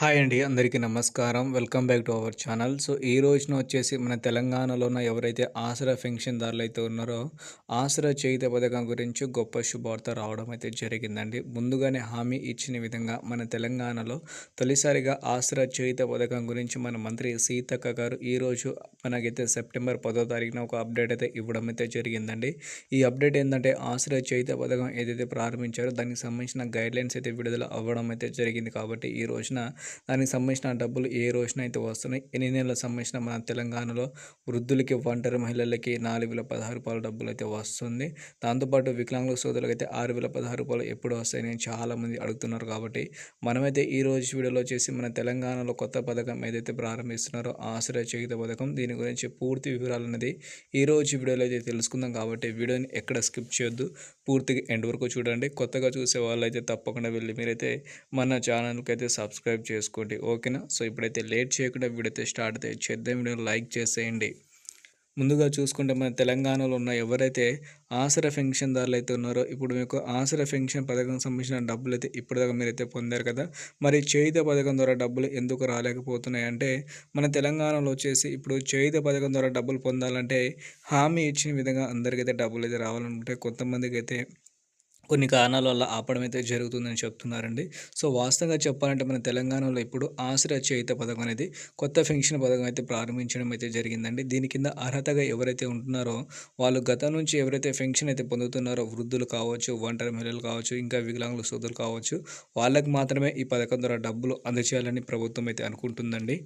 Hi అండి అందరికీ నమస్కారం. Welcome back to our channel. So ఈ రోజున వచ్చేసి మన తెలంగాణలో ఉన్న ఎవరైతే ఆసరా పెన్షన్దారులు అయితే ఉన్నారో ఆసరా చేయుత పథకం గురించి గొప్ప శుభార్త రావడం అయితే జరిగిందండి. ముందుగానే హామీ ఇచ్చిన విధంగా మన తెలంగాణలో తొలిసారిగా ఆసరా చేయుత పథకం గురించి మన మంత్రి సీతక్క గారు ఈరోజు మనకైతే సెప్టెంబర్ పదో తారీఖున ఒక అప్డేట్ అయితే ఇవ్వడం అయితే జరిగిందండి. ఈ అప్డేట్ ఏంటంటే ఆసరా చేయుత పథకం ఏదైతే ప్రారంభించారో దానికి సంబంధించిన గైడ్లైన్స్ అయితే విడుదల అవ్వడం అయితే జరిగింది. కాబట్టి ఈ రోజున దానికి సంబంధించిన డబ్బులు ఏ రోజున అయితే వస్తున్నాయి ఎన్ని నెలలకు సంబంధించిన మన తెలంగాణలో వృద్ధులకి ఒంటరి మహిళలకి నాలుగు వేల పదహారు రూపాయల డబ్బులు అయితే వస్తుంది. దాంతోపాటు వికలాంగుల సోదరులకు అయితే ఆరు వేల పదహారు రూపాయలు ఎప్పుడు వస్తాయని చాలామంది అడుగుతున్నారు కాబట్టి మనమైతే ఈ రోజు వీడియోలో చేసి మన తెలంగాణలో కొత్త పథకం ఏదైతే ప్రారంభిస్తున్నారో ఆశ్రయ చేయుత పథకం దీని గురించి పూర్తి వివరాలు అనేది ఈ రోజు వీడియోలో అయితే తెలుసుకుందాం కాబట్టి వీడియోని ఎక్కడ స్కిప్ చేయొద్దు. పూర్తిగా ఎండ్ వరకు చూడండి. కొత్తగా చూసే వాళ్ళైతే తప్పకుండా వెళ్ళి మీరైతే మన ఛానల్కి అయితే సబ్స్క్రైబ్ చేసుకోండి. ఓకేనా? సో ఇప్పుడైతే లేట్ చేయకుండా వీడియో అయితే స్టార్ట్ అయితే చేద్దాం. వీడియో లైక్ చేసేయండి. ముందుగా చూసుకుంటే మన తెలంగాణలో ఉన్న ఎవరైతే ఆసర పెన్షన్దారులు అయితే ఉన్నారో ఇప్పుడు మీకు ఆసర పెన్షన్ పథకం సంబంధించిన డబ్బులు అయితే ఇప్పటిదాకా మీరైతే పొందారు కదా. మరి చేయిత పథకం ద్వారా డబ్బులు ఎందుకు రాలేకపోతున్నాయి? అంటే మన తెలంగాణలో వచ్చేసి ఇప్పుడు చేయిత పథకం ద్వారా డబ్బులు పొందాలంటే హామీ ఇచ్చిన విధంగా అందరికైతే డబ్బులు అయితే రావాలనుకుంటే కొంతమందికి అయితే కొన్ని కారణాల వల్ల ఆపడం అయితే జరుగుతుందని చెప్తున్నారండి. సో వాస్తవంగా చెప్పాలంటే మన తెలంగాణలో ఇప్పుడు ఆశ్రయ చేయుత పథకం అనేది కొత్త పెన్షన్ పథకం అయితే ప్రారంభించడం అయితే జరిగిందండి. దీని కింద అర్హతగా ఎవరైతే ఉంటున్నారో వాళ్ళు గతం నుంచి ఎవరైతే పెన్షన్ అయితే పొందుతున్నారో వృద్ధులు కావచ్చు ఒంటరి మహిళలు కావచ్చు ఇంకా వికలాంగుల సోదరులు కావచ్చు వాళ్ళకి మాత్రమే ఈ పథకం ద్వారా డబ్బులు అందచేయాలని ప్రభుత్వం అయితే అనుకుంటుందండి.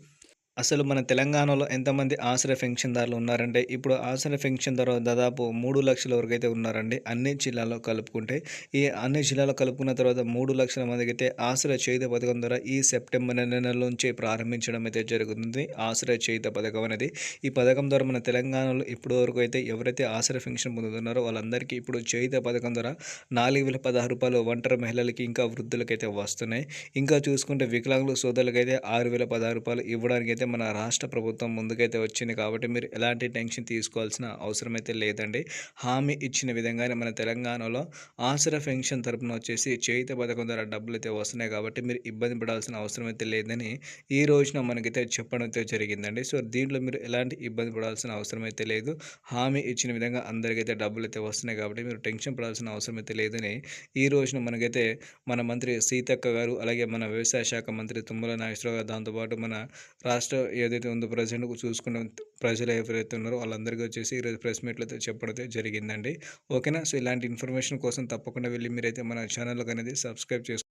అసలు మన తెలంగాణలో ఎంతమంది ఆశ్రయ పెన్షన్దారులు ఉన్నారంటే ఇప్పుడు ఆశ్రయ పెన్షన్దారు దాదాపు మూడు లక్షల వరకు అయితే ఉన్నారండి. అన్ని జిల్లాలో కలుపుకుంటే ఈ అన్ని జిల్లాలో కలుపుకున్న తర్వాత మూడు లక్షల మందికి అయితే ఆశ్రయ చేయుత పథకం ద్వారా ఈ సెప్టెంబర్ నెల నుంచి ప్రారంభించడం అయితే జరుగుతుంది. ఆశ్రయ చేయుత పథకం అనేది ఈ పథకం ద్వారా మన తెలంగాణలో ఇప్పటి వరకు అయితే ఎవరైతే ఆశ్రయ పెన్షన్ పొందుతున్నారో వాళ్ళందరికీ ఇప్పుడు చేయుత పథకం ద్వారా నాలుగు వేల పదహారు రూపాయలు ఒంటరి మహిళలకి ఇంకా వృద్ధులకైతే వస్తున్నాయి. ఇంకా చూసుకుంటే వికలాంగుల సోదరులకైతే ఆరు వేల పదహారు రూపాయలు ఇవ్వడానికి అయితే మన రాష్ట్ర ప్రభుత్వం ముందుకైతే వచ్చింది కాబట్టి మీరు ఎలాంటి టెన్షన్ తీసుకోవాల్సిన అవసరం అయితే లేదండి. హామీ ఇచ్చిన విధంగానే మన తెలంగాణలో ఆసరా పెన్షన్ తరపున వచ్చేసి చేయిత పథకం ద్వారా డబ్బులు అయితే వస్తున్నాయి కాబట్టి మీరు ఇబ్బంది పడాల్సిన అవసరం అయితే లేదని ఈ రోజున మనకైతే చెప్పడం అయితే జరిగిందండి. సో దీంట్లో మీరు ఎలాంటి ఇబ్బంది పడాల్సిన అవసరం అయితే లేదు. హామీ ఇచ్చిన విధంగా అందరికైతే డబ్బులు అయితే వస్తున్నాయి కాబట్టి మీరు టెన్షన్ పడాల్సిన అవసరం అయితే లేదని ఈ రోజున మనకైతే మన మంత్రి సీతక్క గారు అలాగే మన వ్యవసాయ శాఖ మంత్రి తుమ్మల నాగేశ్వరరావు గారు దాంతోపాటు మన రాష్ట్ర ఏదైతే ఉందో ప్రజెంట్ చూసుకున్న ప్రజలు ఎవరైతే ఉన్నారో వాళ్ళందరికీ వచ్చేసి ఈరోజు ప్రెస్ మీట్లో చెప్పడం జరిగిందండి. ఓకేనా? సో ఇలాంటి ఇన్ఫర్మేషన్ కోసం తప్పకుండా వెళ్ళి మీరైతే మన ఛానల్కి అనేది సబ్స్క్రైబ్ చేసుకో